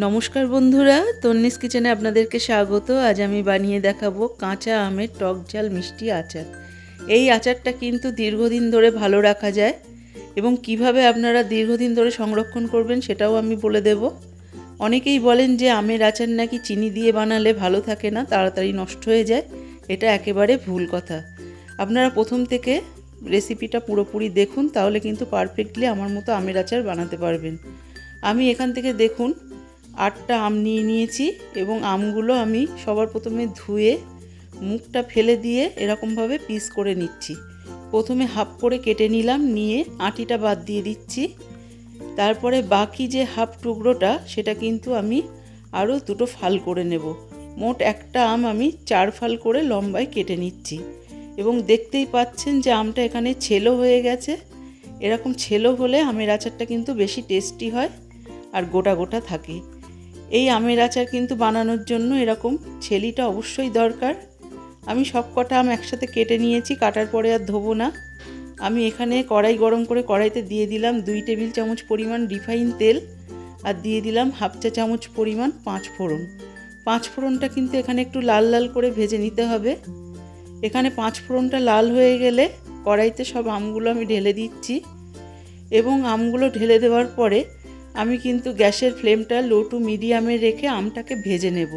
নমস্কার বন্ধুরা, তন্নিস কিচেনে আপনাদেরকে স্বাগত। আজ আমি বানিয়ে দেখাবো কাঁচা আমের টক ঝাল মিষ্টি আচার। এই আচারটা কিন্তু দীর্ঘদিন ধরে ভালো রাখা যায় এবং কীভাবে আপনারা দীর্ঘদিন ধরে সংরক্ষণ করবেন সেটাও আমি বলে দেব। অনেকেই বলেন যে আমের আচার নাকি চিনি দিয়ে বানালে ভালো থাকে না, তাড়াতাড়ি নষ্ট হয়ে যায়, এটা একেবারে ভুল কথা। আপনারা প্রথম থেকে রেসিপিটা পুরোপুরি দেখুন, তাহলে কিন্তু পারফেক্টলি আমার মতো আমের আচার বানাতে পারবেন। আমি এখান থেকে দেখুন আটটা আম নিয়ে নিয়েছি এবং আমগুলো আমি সবার প্রথমে ধুয়ে, মুখটা ফেলে দিয়ে এরকমভাবে পিস করে নিচ্ছি। প্রথমে হাফ করে কেটে নিলাম, নিয়ে আটিটা বাদ দিয়ে দিচ্ছি। তারপরে বাকি যে হাফ টুকরোটা, সেটা কিন্তু আমি আরও দুটো ফাল করে নেব। মোট একটা আম আমি চার ফাল করে লম্বায় কেটে নিচ্ছি। এবং দেখতেই পাচ্ছেন যে আমটা এখানে ছেলো হয়ে গেছে। এরকম ছেলো হলে আমের আচারটা কিন্তু বেশি টেস্টি হয় আর গোটা গোটা থাকে। এই আমের আচার কিন্তু বানানোর জন্য এরকম ছেলিটা অবশ্যই দরকার। আমি সব কটা আম একসাথে কেটে নিয়েছি, কাটার পরে আর ধোবো না। আমি এখানে কড়াই গরম করে কড়াইতে দিয়ে দিলাম দুই টেবিল চামচ পরিমাণ রিফাইন তেল আর দিয়ে দিলাম হাফ চা চামচ পরিমাণ পাঁচ ফোড়ন। পাঁচ ফোড়নটা কিন্তু এখানে একটু লাল লাল করে ভেজে নিতে হবে। এখানে পাঁচ ফোড়নটা লাল হয়ে গেলে কড়াইতে সব আমগুলো আমি ঢেলে দিচ্ছি এবং আমগুলো ঢেলে দেওয়ার পরে আমি কিন্তু গ্যাসের ফ্লেমটা লো টু মিডিয়ামে রেখে আমটাকে ভেজে নেব।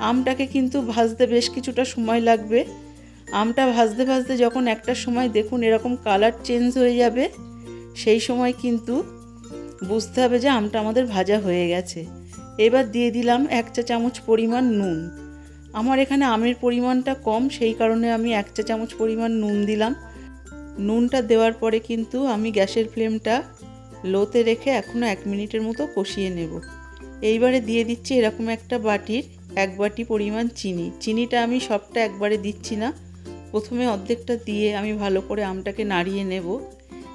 আমটাকে কিন্তু ভাজতে বেশ কিছুটা সময় লাগবে। আমটা ভাজতে ভাজতে যখন একটা সময় দেখুন এরকম কালার চেঞ্জ হয়ে যাবে, সেই সময় কিন্তু বুঝতে হবে যে আমটা আমাদের ভাজা হয়ে গেছে। এবার দিয়ে দিলাম এক চা চামচ পরিমাণ নুন। আমার এখানে আমের পরিমাণটা কম, সেই কারণে আমি এক চা চামচ পরিমাণ নুন দিলাম। নুনটা দেওয়ার পরে কিন্তু আমি গ্যাসের ফ্লেমটা লোতে রেখে এখনও এক মিনিটের মতো কষিয়ে নেব। এইবারে দিয়ে দিচ্ছি এরকম একটা বাটির, এক বাটি পরিমাণ চিনি। চিনিটা আমি সবটা একবারে দিচ্ছি না। প্রথমে অর্ধেকটা দিয়ে আমি ভালো করে আমটাকে নাড়িয়ে নেব।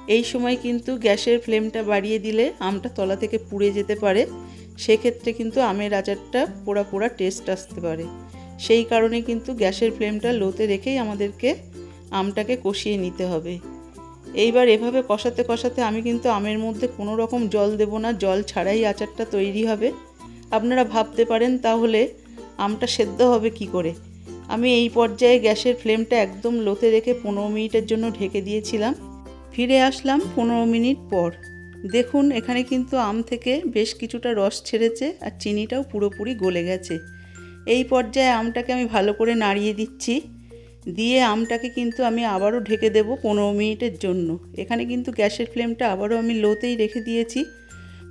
এই সময় কিন্তু গ্যাসের ফ্লেমটা বাড়িয়ে দিলে আমটা তলা থেকে পুড়ে যেতে পারে। সেক্ষেত্রে কিন্তু আমের আচারটা পোড়া পোড়া টেস্ট আসতে পারে। সেই কারণে কিন্তু গ্যাসের ফ্লেমটা লোতে রেখেই আমাদেরকে আমটাকে কষিয়ে নিতে হবে। এইবার এভাবে কষাতে কষাতে আমি কিন্তু আমের মধ্যে কোনো রকম জল দেব না, জল ছাড়াই আচারটা তৈরি হবে। আপনারা ভাবতে পারেন তাহলে আমটা সেদ্ধ হবে কি করে। আমি এই পর্যায়ে গ্যাসের ফ্লেমটা একদম লোতে রেখে পনেরো মিনিটের জন্য ঢেকে দিয়েছিলাম। ফিরে আসলাম পনেরো মিনিট পর। দেখুন, এখানে কিন্তু আম থেকে বেশ কিছুটা রস ছেড়েছে আর চিনিটাও পুরোপুরি গলে গেছে। এই পর্যায়ে আমটাকে আমি ভালো করে নাড়িয়ে দিচ্ছি। দিয়ে আমটাকে কিন্তু আমি আবারও ঢেকে দেবো পনেরো মিনিটের জন্য। এখানে কিন্তু গ্যাসের ফ্লেমটা আবারও আমি লোতেই রেখে দিয়েছি।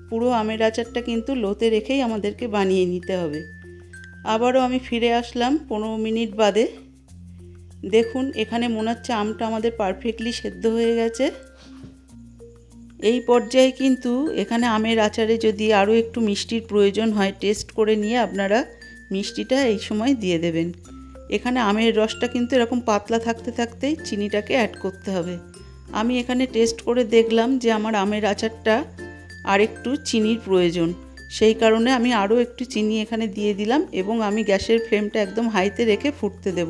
পুরো আমের আচারটা কিন্তু লোতে রেখেই আমাদেরকে বানিয়ে নিতে হবে। আবারও আমি ফিরে আসলাম পনেরো মিনিট বাদে। দেখুন, এখানে মনে হচ্ছে আমটা আমাদের পারফেক্টলি সেদ্ধ হয়ে গেছে। এই পর্যায়ে কিন্তু এখানে আমের আচারে যদি আরও একটু মিষ্টির প্রয়োজন হয়, টেস্ট করে নিয়ে আপনারা মিষ্টিটা এই সময় দিয়ে দেবেন। এখানে আমের রসটা কিন্তু এরকম পাতলা থাকতে থাকতেই চিনিটাকে অ্যাড করতে হবে। আমি এখানে টেস্ট করে দেখলাম যে আমার আমের আচারটা আর একটু চিনির প্রয়োজন। সেই কারণে আমি আরও একটু চিনি এখানে দিয়ে দিলাম এবং আমি গ্যাসের ফ্লেমটা একদম হাইতে রেখে ফুটতে দেব।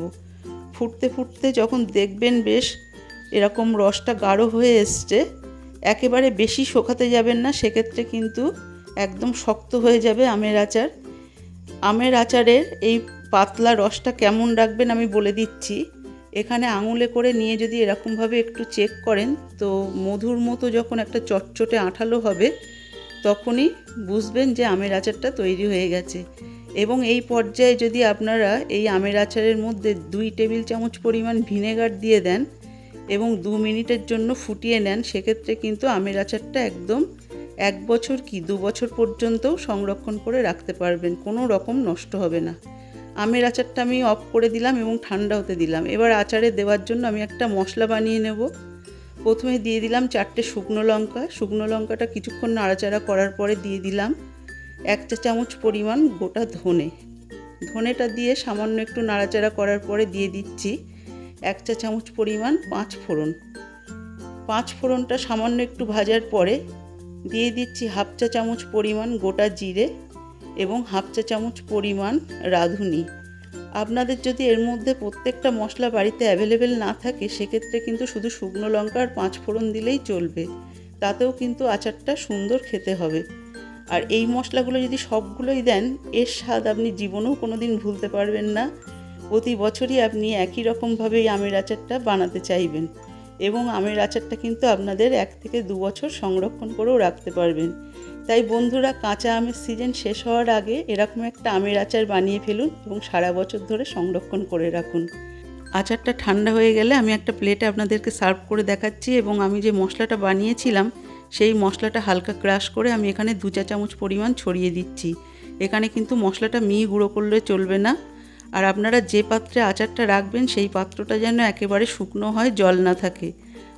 ফুটতে ফুটতে যখন দেখবেন বেশ এরকম রসটা গাঢ় হয়ে এসছে, একেবারে বেশি শোকাতে যাবেন না, সেক্ষেত্রে কিন্তু একদম শক্ত হয়ে যাবে আমের আচার। আমের আচারের এই পাতলা রসটা কেমন রাখবেন আমি বলে দিচ্ছি। এখানে আঙুলে করে নিয়ে যদি এরকমভাবে একটু চেক করেন, তো মধুর মতো যখন একটা চটচটে আঠালো হবে, তখনই বুঝবেন যে আমের আচারটা তৈরি হয়ে গেছে। এবং এই পর্যায়ে যদি আপনারা এই আমের আচারের মধ্যে দুই টেবিল চামচ পরিমাণ ভিনেগার দিয়ে দেন এবং দু মিনিটের জন্য ফুটিয়ে নেন, সেক্ষেত্রে কিন্তু আমের আচারটা একদম এক বছর কি দু বছর পর্যন্তও সংরক্ষণ করে রাখতে পারবেন। কোনো রকম নষ্ট হবে না। আমের আচারটা আমি অফ করে দিলাম এবং ঠান্ডা হতে দিলাম। এবার আচারে দেওয়ার জন্য আমি একটা মশলা বানিয়ে নেব। প্রথমে দিয়ে দিলাম চারটে শুকনো লঙ্কা। শুকনো লঙ্কাটা কিছুক্ষণ নাড়াচাড়া করার পরে দিয়ে দিলাম এক চা চামচ পরিমাণ গোটা ধনে। ধনেটা দিয়ে সামান্য একটু নাড়াচাড়া করার পরে দিয়ে দিচ্ছি এক চা চামচ পরিমাণ পাঁচ ফোড়ন। পাঁচ ফোড়নটা সামান্য একটু ভাজার পরে দিয়ে দিচ্ছি হাফ চা চামচ পরিমাণ গোটা জিরে। এবং হাফ চা চামচ পরিমাণ রাঁধুনি। আপনাদের যদি এর মধ্যে প্রত্যেকটা মশলা বাড়িতে অ্যাভেলেবেল না থাকে, সেক্ষেত্রে কিন্তু শুধু শুকনো লঙ্কা আর পাঁচ ফোড়ন দিলেই চলবে। তাতেও কিন্তু আচারটা সুন্দর খেতে হবে। আর এই মশলাগুলো যদি সবগুলোই দেন, এর স্বাদ আপনি জীবনেও কোনো দিন ভুলতে পারবেন না। প্রতি বছরই আপনি একই রকমভাবে এই আমের আচারটা বানাতে চাইবেন। এবং আমের আচারটা কিন্তু আপনাদের এক থেকে দু বছর সংরক্ষণ করেও রাখতে পারবেন। তাই বন্ধুরা, কাঁচা আমের সিজন শেষ হওয়ার আগে এরকম একটা আমের আচার বানিয়ে ফেলুন এবং সারা বছর ধরে সংরক্ষণ করে রাখুন। আচারটা ঠান্ডা হয়ে গেলে আমি একটা প্লেটে আপনাদেরকে সার্ভ করে দেখাচ্ছি এবং আমি যে মশলাটা বানিয়েছিলাম, সেই মশলাটা হালকা ক্রাশ করে আমি এখানে দু চা চামচ পরিমাণ ছড়িয়ে দিচ্ছি। এখানে কিন্তু মশলাটা মিহি গুঁড়ো করলে চলবে না। আর আপনারা যে পাত্রে আচারটা রাখবেন, সেই পাত্রটা যেন একেবারে শুকনো হয়, জল না থাকে।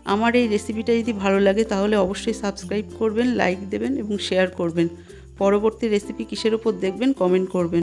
আমার এই রেসিপিটা যদি ভালো লাগে, তাহলে অবশ্যই সাবস্ক্রাইব করবেন লাইক দেবেন এবং শেয়ার করবেন। পরবর্তী রেসিপি কিসের ওপর দেখবেন কমেন্ট করবেন।